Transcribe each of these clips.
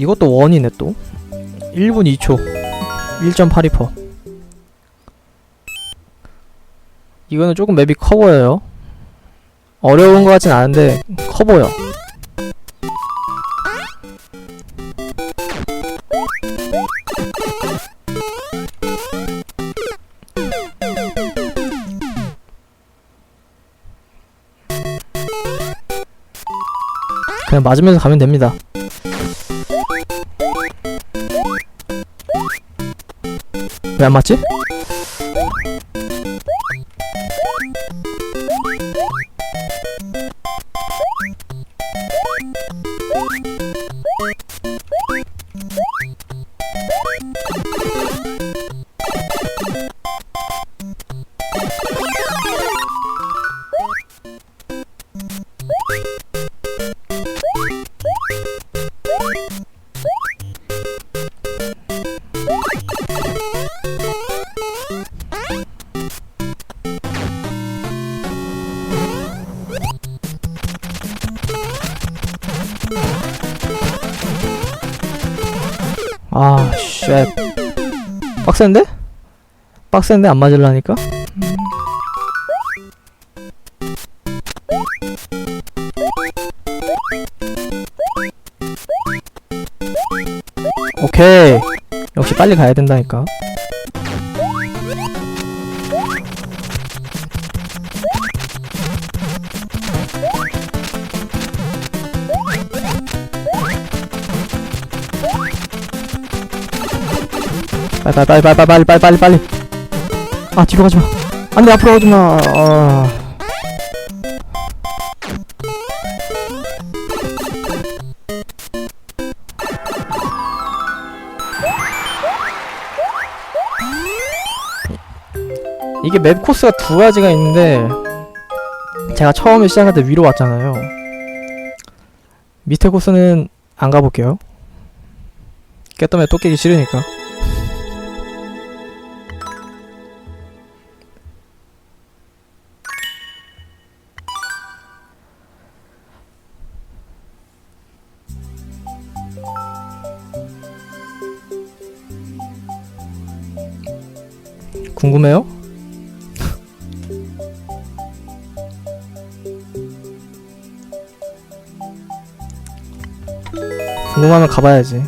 이것도 원이네 또. 1분 2초. 1.82% 이거는 조금 맵이 커 보여요. 어려운 것 같진 않은데 커 보여. 그냥 맞으면서 가면 됩니다 ব্যায়াম আছে? 아, 쉣. 빡센데? 빡센데 안 맞을라니까? 오케이. 역시 빨리 가야 된다니까. 빨리 빨리 빨리 빨리 빨리 빨리. 빨리 빨리 빨리 아 뒤로 가지마. 안돼 앞으로 가지마. 아... 이게 맵 코스가 두 가지가 있는데 제가 처음에 시작할 때 위로 왔잖아요. 밑에 코스는 안 가볼게요. 깨떠면 또 깨기 싫으니까. 궁금해요? 궁금하면 가봐야지.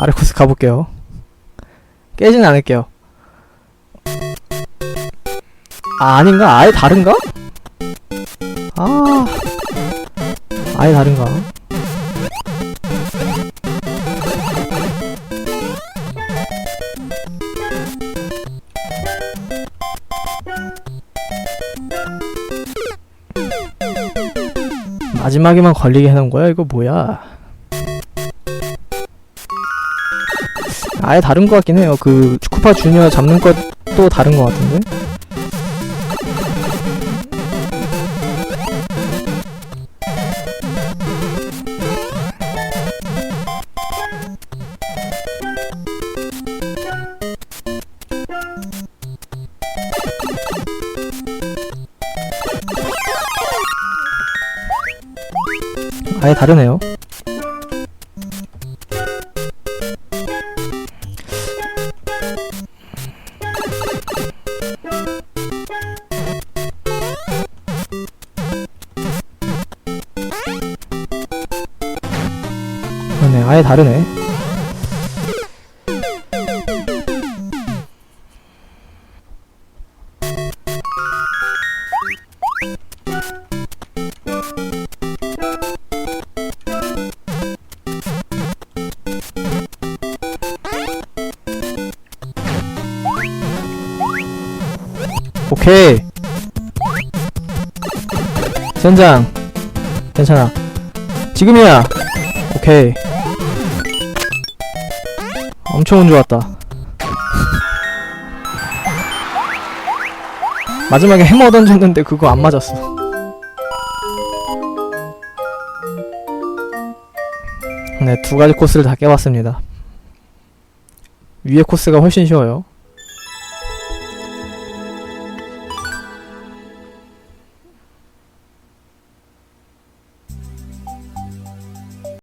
아래 코스 가볼게요. 깨진 않을게요. 아, 아닌가? 아예 다른가? 아, 아예 다른가? 마지막에만 걸리게 해놓은 거야? 이거 뭐야? 아예 다른 것 같긴 해요. 그 쿠파 주니어 잡는 것도 다른 것 같은데? 아예 다르네요. 그러네, 아예 다르네. 오케이. sen장. 괜찮아. 지금이야. 오케이. 엄청 운 좋았다. 마지막에 해머 던졌는데 그거 안 맞았어. 네, 두 가지 코스를 다 깨봤습니다. 위에 코스가 훨씬 쉬워요.